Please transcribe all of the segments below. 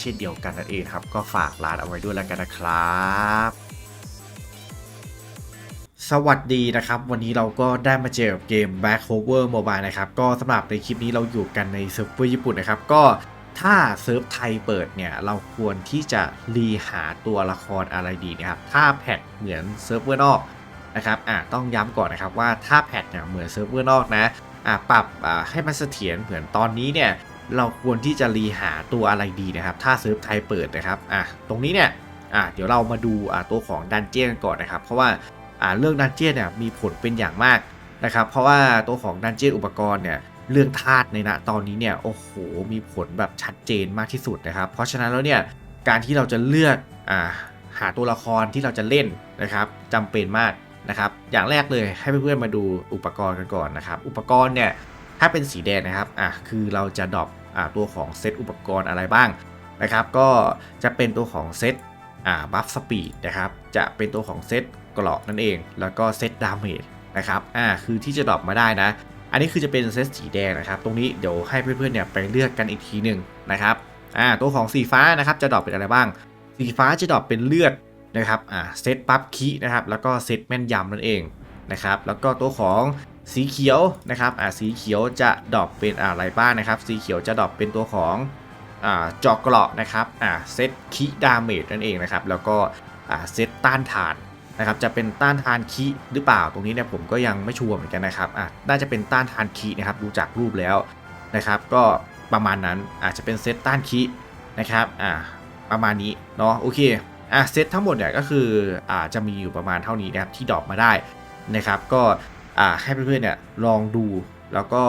เช่นเดียวกันนั่นเองครับ ก็ฝากร้านเอาไว้ด้วยแล้วกันนะครับสวัสดีนะครับ วันนี้เราก็ได้มาเจอกับเกม Back Cover Mobile นะครับ ก็สำหรับในคลิปนี้เราอยู่กันในเซิร์ฟเวอร์ญี่ปุ่นนะครับ ก็ถ้าเซิร์ฟไทยเปิดเนี่ย เราควรที่จะรีหาตัวละครอะไรดีนะครับ ถ้าแพทเหมือนเซิร์ฟเวอร์นอกนะครับอะต้องย้ำก่อนนะครับว่าถ้าแพทเนี่ยเหมือนเซิร์ฟเวอร์นอกนะอะปรับอะให้มันเสถียรเหมือนตอนนี้เนี่ย เราควรที่จะรีหาตัวอะไรดีนะครับ ถ้าเซิร์ฟไทยเปิดนะครับอะตรงนี้เนี่ยอะเดี๋ยวเรามาดูอะตัวของดันเจี้ยนก่อนนะครับ เพราะว่าอ่าเรื่องดันเจี้ยนเนี่ยมีผลเป็นอย่างมากนะครับ เพราะว่าตัวของดันเจี้ยนอุปกรณ์เนี่ยเรื่องธาตุในณตอนนี้เนี่ยโอ้โหมีผลแบบชัดเจนมากที่สุดนะครับ เพราะฉะนั้นแล้วเนี่ยการที่เราจะเลือกอ่าหาตัวละครที่เราจะเล่นนะครับจำเป็นมากนะครับ อย่างแรกเลยให้เพื่อนๆมาดูอุปกรณ์กันก่อนนะครับ อุปกรณ์เนี่ยถ้าเป็นสีแดงนะครับอะคือเราจะดรอป ตัวของเซตอุปกรณ์อะไรบ้างนะครับ ก็จะเป็นตัวของเซตบัฟสปีดนะครับ จะเป็นตัวของเซตเกราะนั่นเอง แล้วก็เซตดาเมจนะครับอ่าคือที่จะดรอปมาได้นะ อันนี้คือจะเป็นเซตสีแดงนะครับ ตรงนี้เดี๋ยวให้เพื่อนๆเนี่ยไปเลือกกันอีกทีหนึ่งนะครับอ่าตัวของสีฟ้านะครับจะดรอปเป็นอะไรบ้าง สีฟ้าจะดรอปเป็นเลือดนะครับอ่าเซตปั๊บคีนะครับแล้วก็เซตแม่นยำนั่นเองนะครับแล้วก็ตัวของสีเขียวนะครับอ่าสีเขียวจะดรอปเป็นอะไรบ้างนะครับ สีเขียวจะดรอปเป็นตัวของอ่าจอกเกราะนะครับอ่าเซตคิดาเมจนั่นเองนะครับ แล้วก็อ่าเซตต้านทานนะครับ จะเป็นต้านทานคิหรือเปล่าตรงนี้เนี่ยผมก็ยังไม่ชัวร์เหมือนกันนะครับอ่าน่าจะเป็นต้านทานคินะครับดูจากรูปแล้วนะครับ ก็ประมาณนั้นอาจจะเป็นเซตต้านคินะครับอ่าประมาณนี้เนาะโอเคอะเซตทั้งหมดเนี่ยก็คืออ่าจะมีอยู่ประมาณเท่านี้นะครับที่ดรอปมาได้นะครับ ก็ ให้เพื่อนๆเนี่ยลองดูแล้วก็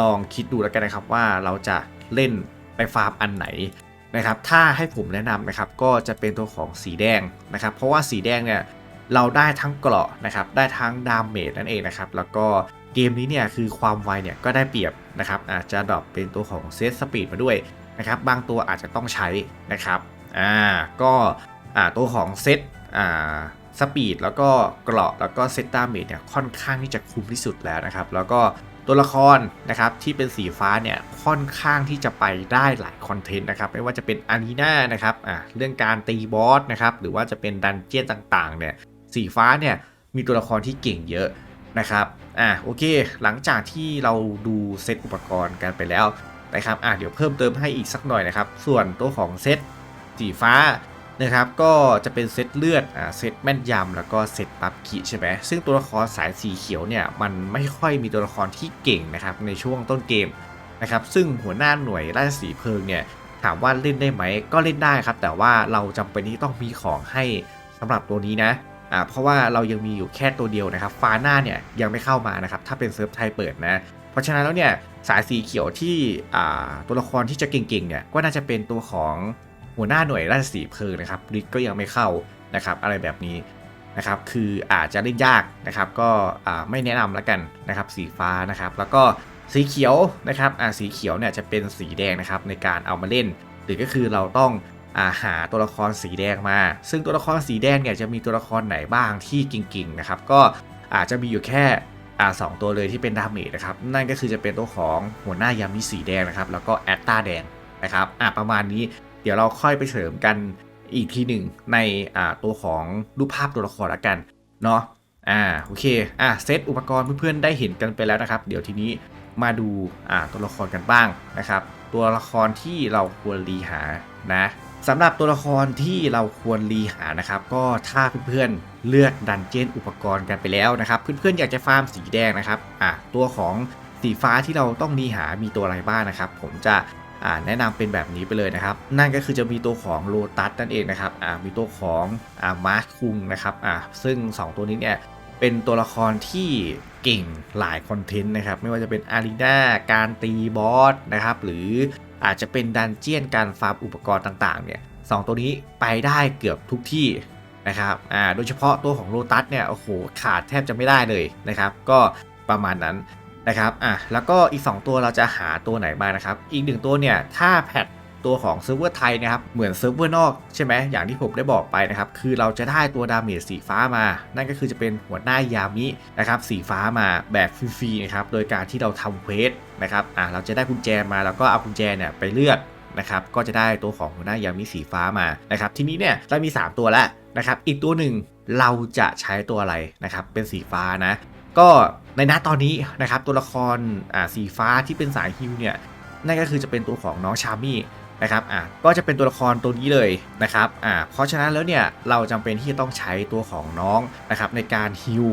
ลองคิดดูแล้วกันนะครับว่าเราจะเล่นไปฟาร์มอันไหนนะครับ ถ้าให้ผมแนะนำนะครับก็จะเป็นตัวของสีแดงนะครับ เพราะว่าสีแดงเนี่ยเราได้ทั้งเกราะนะครับ ได้ทั้งดาเมจนั่นเองนะครับ แล้วก็เกมนี้เนี่ยคือความไวเนี่ยก็ได้เปรียบนะครับอาจจะดรอปเป็นตัวของเซตสปีดมาด้วยนะครับ บางตัวอาจจะต้องใช้นะครับ อ่า ก็อ่าตัวของเซตอ่า สปีดแล้วก็เกราะแล้วก็เซตดาเมจเนี่ยค่อนข้างที่จะคุ้มที่สุดแล้วนะครับ แล้วก็ตัวละครนะครับที่เป็นสีฟ้าเนี่ยค่อนข้างที่จะไปได้หลายคอนเทนต์นะครับไม่ว่าจะเป็นอารีนานะครับอ่าเรื่องการตีบอสนะครับหรือว่าจะเป็นดันเจี้ยนต่างๆเนี่ยสีฟ้าเนี่ยมีตัวละครที่เก่งเยอะนะครับอ่าโอเค หลังจากที่เราดูเซตอุปกรณ์กันไปแล้วนะครับอ่าเดี๋ยวเพิ่มเติมให้อีกสักหน่อยนะครับ ส่วนตัวของเซตสีฟ้า นะครับก็จะเป็นเซตเลือดอ่าเซตแม่นยำแล้วก็เซตปับกิใช่ไหมซึ่งตัวละครสายสีเขียวเนี่ยมันไม่ค่อยมีตัวละครที่เก่งนะครับในช่วงต้นเกมนะครับซึ่งหัวหน้าหน่วยราชสีเพลิงเนี่ยถามว่าเล่นได้ไหมก็เล่นได้ครับ แต่ว่าเราจำเป็นที่ต้องมีของให้สำหรับตัวนี้นะอ่าเพราะว่าเรายังมีอยู่แค่ตัวเดียวนะครับฟาหน้าเนี่ยยังไม่เข้ามานะครับถ้าเป็นเซิร์ฟไทยเปิดนะเพราะฉะนั้นแล้วเนี่ยสายสีเขียวที่อ่าตัวละครที่จะเก่งๆเนี่ยก็น่าจะเป็นตัวของ หัวหน้าหน่วยราชสีเพลิงนะครับริกก็ยังไม่เข้านะครับ อะไรแบบนี้นะครับ คืออาจจะเล่นยากนะครับ ก็ไม่แนะนำแล้วกันนะครับ สีฟ้านะครับ แล้วก็สีเขียวนะครับอ่าสีเขียวเนี่ยจะเป็นสีแดงนะครับในการเอามาเล่น หรือก็คือเราต้องอาหาตัวละครสีแดงมา ซึ่งตัวละครสีแดงเนี่ยจะมีตัวละครไหนบ้างที่เก่งๆนะครับ ก็อาจจะมีอยู่แค่อ่าสองตัวเลยที่เป็นดาเมจนะครับ นั่นก็คือจะเป็นตัวของหัวหน้า ยามิสีแดงนะครับ แล้วก็แอตตาแดงนะครับ อ่าประมาณนี้ ดี๋ยวเราค่อยไปเสริมกันอีกทีหนึ่งในอ่าตัวของรูปภาพตัวละครละกันเนาะอ่าโอเคอ่าเซตอุปกรณ์เพื่อนๆได้เห็นกันไปแล้วนะครับ เดี๋ยวทีนี้มาดูอ่าตัวละครกันบ้างนะครับ ตัวละครที่เราควรรีหานะสำหรับตัวละครที่เราควรรีหานะครับ ก็ถ้าเพื่อนๆเลือกดันเจี้ยนอุปกรณ์กันไปแล้วนะครับเพื่อนๆอยากจะฟาร์มสีแดงนะครับอะตัวของสีฟ้าที่เราต้องรีหามีตัวอะไรบ้างนะครับ ผมจะ แนะนำเป็นแบบนี้ไปเลยนะครับ นั่นก็คือจะมีตัวของโลตัสนั่นเองนะครับอ่ามีตัวของมาร์คคุงนะครับอ่าซึ่ง 2 ตัวนี้เนี่ยเป็นตัวละครที่เก่งหลายคอนเทนต์นะครับ ไม่ว่าจะเป็นอารีนาการตีบอสนะครับ หรืออาจจะเป็นดันเจียนการฟาร์มอุปกรณ์ต่างๆเนี่ยสองตัวนี้ไปได้เกือบทุกที่นะครับอ่าโดยเฉพาะตัวของโ o ตัสเนี่ยโอ้โหขาดแทบจะไม่ได้เลยนะครับ ก็ประมาณนั้น นะครับอะแล้วก็อีก 2 ตัวเราจะหาตัวไหนมานะครับ อีกหนึ่งตัวเนี่ยถ้าแพทตัวของเซิร์ฟเวอร์ไทยนะครับเหมือนเซิร์ฟเวอร์นอกใช่ไหมอย่างที่ผมได้บอกไปนะครับคือเราจะได้ตัวดาเมจสีฟ้ามา นั่นก็คือจะเป็นหัวหน้ายามินะครับสีฟ้ามาแบบฟรีๆนะครับโดยการที่เราทำเควสนะครับอะเราจะได้กุญแจมาแล้วก็เอากุญแจเนี่ยไปเลือกนะครับก็จะได้ตัวของหัวหน้ายามิสีฟ้ามานะครับทีนี้เนี่ยเรามี 3 ตัวแล้วนะครับอีกตัวหนึ่งเราจะใช้ตัวอะไรนะครับเป็นสีฟ้านะ ก็ ในณตอนนี้นะครับตัวละครสีฟ้าที่เป็นสายฮิวเนี่ยนั่นก็คือจะเป็นตัวของน้องชามี่นะครับอะก็จะเป็นตัวละครตัวนี้เลยนะครับอ่าเพราะฉะนั้นแล้วเนี่ยเราจำเป็นที่จะต้องใช้ตัวของน้องนะครับในการฮิว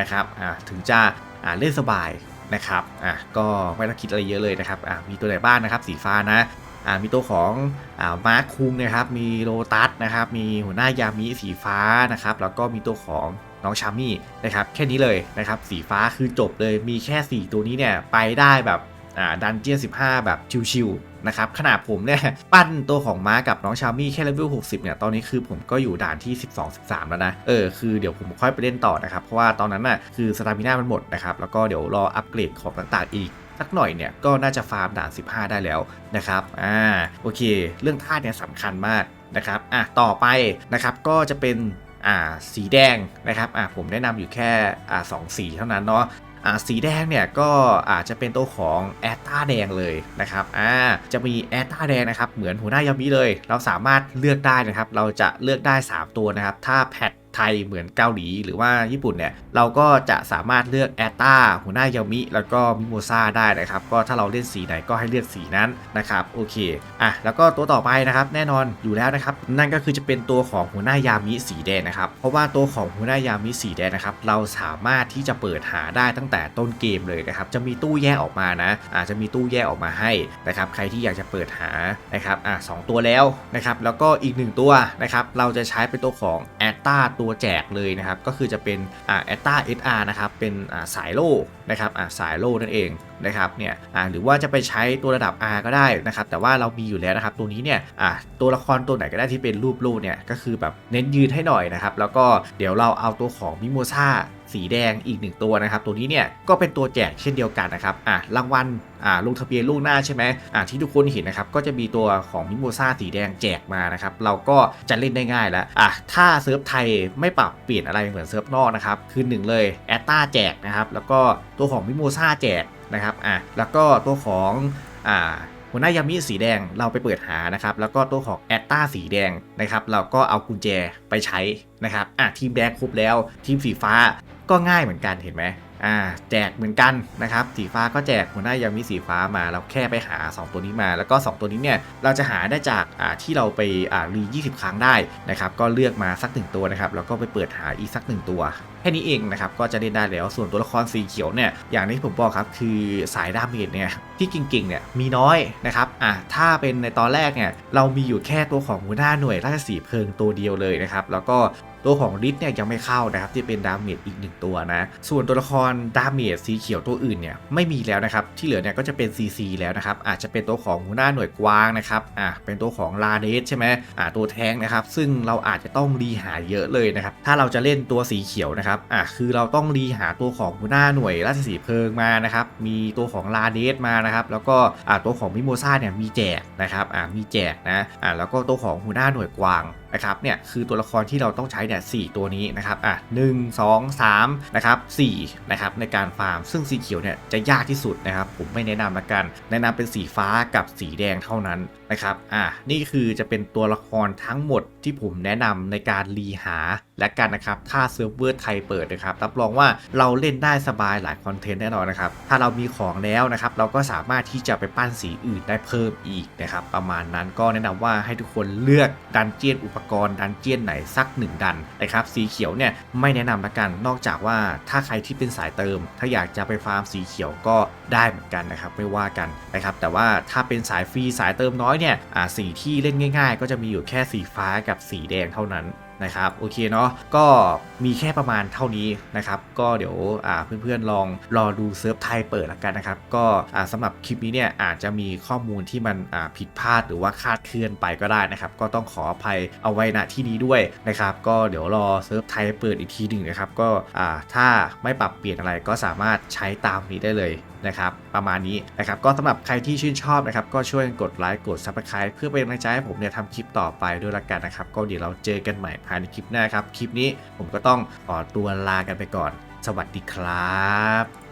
นะครับอ่าถึงจะอ่าเล่นสบายนะครับอะก็ไม่ต้องคิดอะไรเยอะเลยนะครับอ่ามีตัวไหนบ้างนะครับสีฟ้านะอ่ามีตัวของอ่ามาร์คคุงนะครับมีโลตัสนะครับมีหัวหน้ายามิสีฟ้านะครับแล้วก็มีตัวของ น้องชามี่นะครับแค่นี้เลยนะครับสีฟ้าคือจบเลยมีแค่ 4 ตัวนี้เนี่ยไปได้แบบอ่าดันเจียน15 แบบชิวๆนะครับขนาดผมเนี่ยปั้นตัวของม้ากับน้องชามี่แค่เลเวล60 เนี่ย ตอนนี้คือผมก็อยู่ด่านที่ 12 13 แล้วนะ เออ คือเดี๋ยวผมค่อยไปเล่นต่อนะครับ เพราะว่าตอนนั้นน่ะคือสตามิน่ามันหมดนะครับ แล้วก็เดี๋ยวรออัปเกรดของต่างๆอีกสักหน่อยเนี่ยก็น่าจะฟาร์มด่าน 15 ได้แล้วนะครับ อ่า โอเค เรื่องธาตุเนี่ยสำคัญมากนะครับ อะ ต่อไปนะครับ ก็จะเป็น สีแดงนะครับผมแนะนำอยู่แค่สองสีเท่านั้นเนาะสีแดงเนี่ยก็อาจจะเป็นตัวของแอตตาแดงเลยนะครับอ่าจะมีแอตตาแดงนะครับเหมือนหัวหน้ายามิเลย เราสามารถเลือกได้นะครับ เราจะเลือกได้ 3 ตัวนะครับ ถ้าแพท ไทยเหมือนเกาหลีหรือว่าญี่ปุ่นเนี่ยเราก็จะสามารถเลือกแอตตาหัวหน้ายามิ แล้วก็มิโมซาได้นะครับ ก็ถ้าเราเล่นสีไหนก็ให้เลือกสีนั้นนะครับโอเคอะแล้วก็ตัวต่อไปนะครับแน่นอนอยู่แล้วนะครับนั่นก็คือจะเป็นตัวของหัวหน้ายามิสีแดงนะครับเพราะว่าตัวของหัวหน้ายามิสีแดงนะครับเราสามารถที่จะเปิดหาได้ตั้งแต่ต้นเกมเลยนะครับจะมีตู้แยกออกมานะอาจจะมีตู้แยกออกมาให้นะครับใครที่อยากจะเปิดหานะครับอะสองตัวแล้วนะครับแล้วก็อีกหนึ่งตัวนะครับเราจะใช้เป็นตัวของแอตตาตัวแจกเลยนะครับ ก็คือจะเป็นอ่าแอตตาเอสอาร์นะครับ เป็นอ่าสายโล่นะครับอ่าสายโล่นั่นเองนะครับเนี่ยอ่าหรือว่าจะไปใช้ตัวระดับ R ก็ได้นะครับ แต่ว่าเรามีอยู่แล้วนะครับ ตัวนี้เนี่ยอ่าตัวละครตัวไหนก็ได้ที่เป็นรูปโล่เนี่ยก็คือแบบเน้นยืนให้หน่อยนะครับ แล้วก็เดี๋ยวเราเอาตัวของมิโมซา สีแดงอีกหนึ่งตัวนะครับ ตัวนี้เนี่ยก็เป็นตัวแจกเช่นเดียวกันนะครับอะรางวัลอ่าลงทะเบียนล่วงหน้าใช่ไหมอ่าที่ทุกคนเห็นนะครับก็จะมีตัวของมิโมซาสีแดงแจกมานะครับเราก็จะเล่นได้ง่ายแล้วอะถ้าเซิร์ฟไทยไม่ปรับเปลี่ยนอะไรเหมือนเซิร์ฟนอกนะครับคือหนึ่งเลยแอตตาแจกนะครับแล้วก็ตัวของมิโมซาแจกนะครับอะแล้วก็ตัวของอ่าหัวหน้ายามิสีแดงเราไปเปิดหานะครับ แล้วก็ตัวของแอตตาสีแดงนะครับ เราก็เอากุญแจไปใช้นะครับอะทีมแดงครบแล้ว ทีมสีฟ้า ก็ง่ายเหมือนกันเห็นไหมอ่าแจกเหมือนกันนะครับสีฟ้าก็แจกหัวหน้ายามิสีฟ้ามาเราแค่ไปหา 2 ตัวนี้มา แล้วก็ 2 ตัวนี้เนี่ยเราจะหาได้จากอ่าที่เราไปอ่ารี20 ครั้งได้นะครับก็เลือกมาสักหนึ่งตัวนะครับแล้วก็ไปเปิดหาอีกสักหนึ่งตัวแค่นี้เองนะครับก็จะเล่นได้แล้วส่วนตัวละครสีเขียวเนี่ยอย่างที่ผมบอกครับคือสายดาเมจเนี่ยที่เก่งๆเนี่ยมีน้อยนะครับอะถ้าเป็นในตอนแรกเนี่ยเรามีอยู่แค่ตัวของหัวหน้าหน่วยราชสีเพลิงตัวเดียวเลยนะครับแล้วก็ตัวของริทเนี่ยยังไม่เข้านะครับที่เป็นดาเมจอีกหนึ่งตัวนะส่วนตัวละครดาเมจสีเขียวตัวอื่นเนี่ยไม่มีแล้วนะครับที่เหลือเนี่ยก็จะเป็น CC แล้วนะครับอาจจะเป็นตัวของหัวหน้าหน่วยกวางนะครับอะเป็นตัวของลาเดสใช่ไหมอะตัวแทงนะครับซึ่งเราอาจจะต้องรีหาเยอะเลยนะครับถ้าเราจะเล่นตัวสีเขียวนะครับอะคือเราต้องรีหาตัวของหัวหน้าหน่วยราชสีเพลิงมานะครับมีตัวของลาเดสมานะครับแล้วก็อะตัวของมิโมซ่าเนี่ยมีแจกนะครับอะมีแจกนะอะแล้วก็ตัวของหัวหน้าหน่วยกวางนะครับเนี่ยคือตัวละครที่เราต้องใช้เนี่ยสตัวนี้นะครับอะหนึ่งสองสามนะครับสี่นะครับในการฟาร์ม ซึ่งสีเขียวเนี่ยจะยากที่สุดนะครับ ผมไม่แนะนำละกัน แนะนำเป็นสีฟ้ากับสีแดงเท่านั้นนะครับอะนี่คือจะเป็นตัวละครทั้งหมดที่ผมแนะนำในการรีหา และกันนะครับถ้าเซิร์ฟเวอร์ไทยเปิดนะครับรับรองว่าเราเล่นได้สบายหลายคอนเทนต์แน่นอนนะครับถ้าเรามีของแล้วนะครับเราก็สามารถที่จะไปปั้นสีอื่นได้เพิ่มอีกนะครับประมาณนั้นก็แนะนำว่าให้ทุกคนเลือกดันเจียนอุปกรณ์ดันเจียนไหนสักหนึ่งดันนะครับสีเขียวเนี่ยไม่แนะนำละกัน นอกจากว่าถ้าใครที่เป็นสายเติม ถ้าอยากจะไปฟาร์มสีเขียวก็ได้เหมือนกันนะครับไม่ว่ากันนะครับแต่ว่าถ้าเป็นสายฟรีสายเติมน้อยเนี่ยสีที่เล่นง่าย ๆ ก็จะมีอยู่แค่สีฟ้ากับสีแดงเท่านั้น นะครับโอเคเนาะก็มีแค่ประมาณเท่านี้นะครับก็เดี๋ยวเพื่อนๆลองรอดูเซิร์ฟไทยเปิดละกันนะครับก็อ่าสำหรับคลิปนี้เนี่ยอาจจะมีข้อมูลที่มันผิดพลาดหรือว่าคาดเคลื่อนไปก็ได้นะครับก็ต้องขออภัยเอาไว้ณที่นี้ด้วยนะครับก็เดี๋ยวรอเซิร์ฟไทยเปิดอีกทีหนึ่งนะครับก็ถ้าไม่ปรับเปลี่ยนอะไรก็สามารถใช้ตามนี้ได้เลยนะครับประมาณนี้นะครับก็สำหรับใครที่ชื่นชอบนะครับก็ช่วยกดไลค์กดซับสไคร b e เพื่อเป็นกำลังใจให้ผมเนี่ยทำคลิปต่อไปด้วยละกันนะครับก็เดี๋ยวเราเจอกันใหม่ภายในคลิปหน้าครับคลิปนี้ผมก็ต้องขอตัวลากันไปก่อน สวัสดีครับ